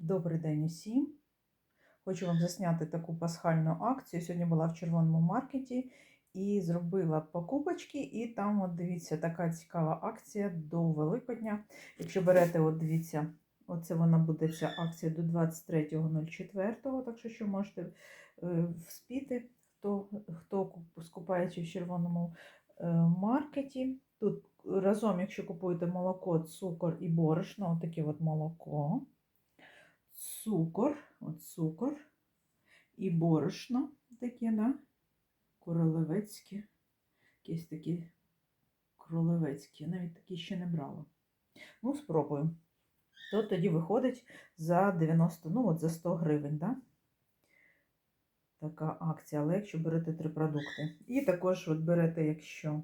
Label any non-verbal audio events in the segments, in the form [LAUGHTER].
Добрий день усім. Хочу вам засняти таку пасхальну акцію. Сьогодні була в червоному маркеті і зробила покупочки. І там, от дивіться, така цікава акція до Великодня. Якщо берете, от дивіться, оце вона буде ця акція до 23.04. Так що, що можете е, вспіти, хто, хто куп- скупається в червоному е, маркеті. Тут разом, якщо купуєте молоко, цукор і борошно, отаке от молоко цукор, от цукор і борошно таке, да? королевецьке, якісь такі королевецькі, я навіть такі ще не брала. Ну, спробую. То тоді виходить за 90, ну от за 100 гривень, да? Така акція, але якщо берете три продукти. І також от берете, якщо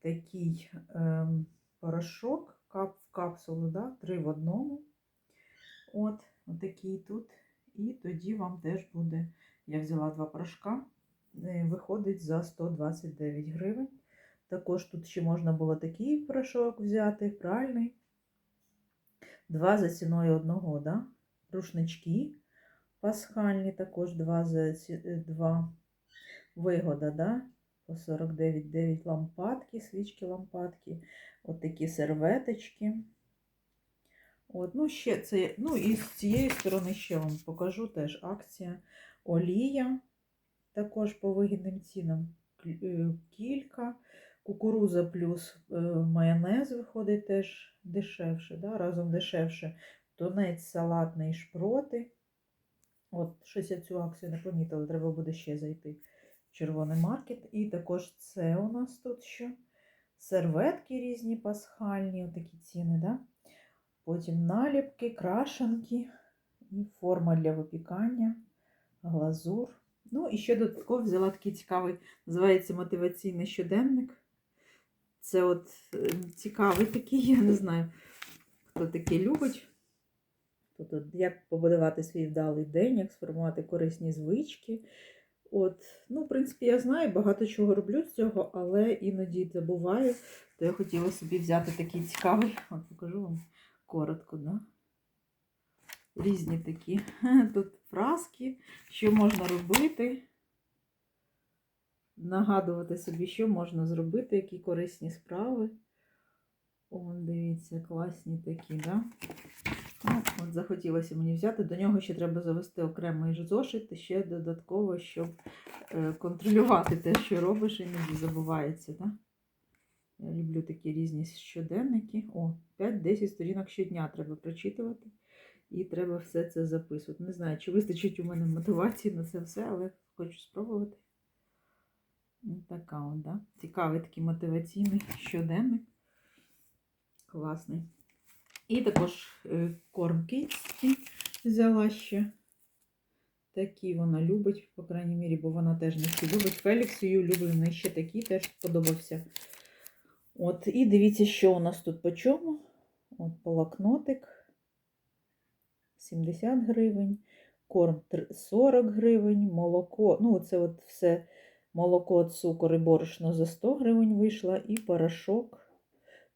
такий ем, порошок кап, в капсулу, да? три в одному. От, отакий тут. І тоді вам теж буде, я взяла два порошка, е, виходить за 129 гривень. Також тут ще можна було такий порошок взяти, пральний. Два за ціною одного, да? Рушнички пасхальні, також два за ці- е, два вигода, да? По 49,9 лампадки, свічки лампадки, от такі серветочки. От, ну, ще це, ну, і з цієї сторони ще вам покажу теж акція. Олія, також по вигідним цінам. Е, Кілька. Кукуруза плюс е, майонез виходить теж дешевше, да? разом дешевше. Тунець салатний шпроти. От, щось я цю акцію не помітила, треба буде ще зайти в червоний маркет. І також це у нас тут що? Серветки різні пасхальні, отакі ціни, да? Потім наліпки, крашанки і форма для випікання, глазур. Ну, і ще додатково взяла такий цікавий, називається мотиваційний щоденник. Це от е, цікавий такий, [LAUGHS] я не знаю, хто таке любить. Тут як побудувати свій вдалий день, як сформувати корисні звички. От, ну, в принципі, я знаю, багато чого роблю з цього, але іноді забуваю. То я хотіла собі взяти такий цікавий. [LAUGHS] От покажу вам коротко, да? Різні такі. [LAUGHS] Тут фраски, що можна робити. Нагадувати собі, що можна зробити, які корисні справи. О, дивіться, класні такі, да? Ну, от захотілося мені взяти. До нього ще треба завести окремий зошит, і ще додатково, щоб е, контролювати те, що робиш, іноді забувається, да? Я люблю такі різні щоденники. О, 5-10 сторінок щодня треба прочитувати. І треба все це записувати. Не знаю, чи вистачить у мене мотивації на це все, але хочу спробувати. Така от, да? Цікавий такий мотиваційний щоденник. Класний. І також е, корм кітці взяла ще. Такі вона любить, по крайній мірі, бо вона теж не всі любить. Фелікс її улюблений ще такий теж сподобався. От, і дивіться, що у нас тут по чому. От полакнотик 70 гривень, корм 40 гривень, молоко. Ну, це от все молоко, цукор і борошно за 100 гривень вийшло, і порошок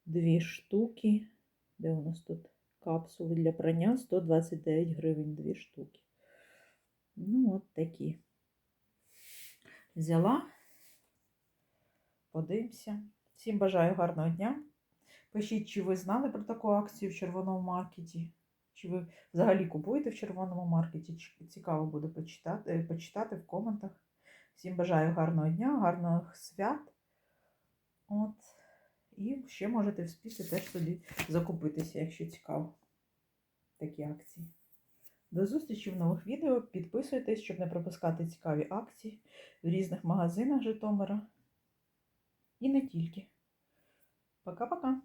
дві штуки. Де у нас тут капсули для прання 129 гривень дві штуки. Ну, от такі. Взяла. Подивимося. Всім бажаю гарного дня. Пишіть, чи ви знали про таку акцію в червоному маркеті, чи ви взагалі купуєте в червоному маркеті. Чи- Цікаво буде почитати, почитати в коментах. Всім бажаю гарного дня, гарних свят. От. І ще можете вспіти теж тоді закупитися, якщо цікаво. Такі акції. До зустрічі в нових відео. Підписуйтесь, щоб не пропускати цікаві акції в різних магазинах Житомира. І не тільки. Пока-пока!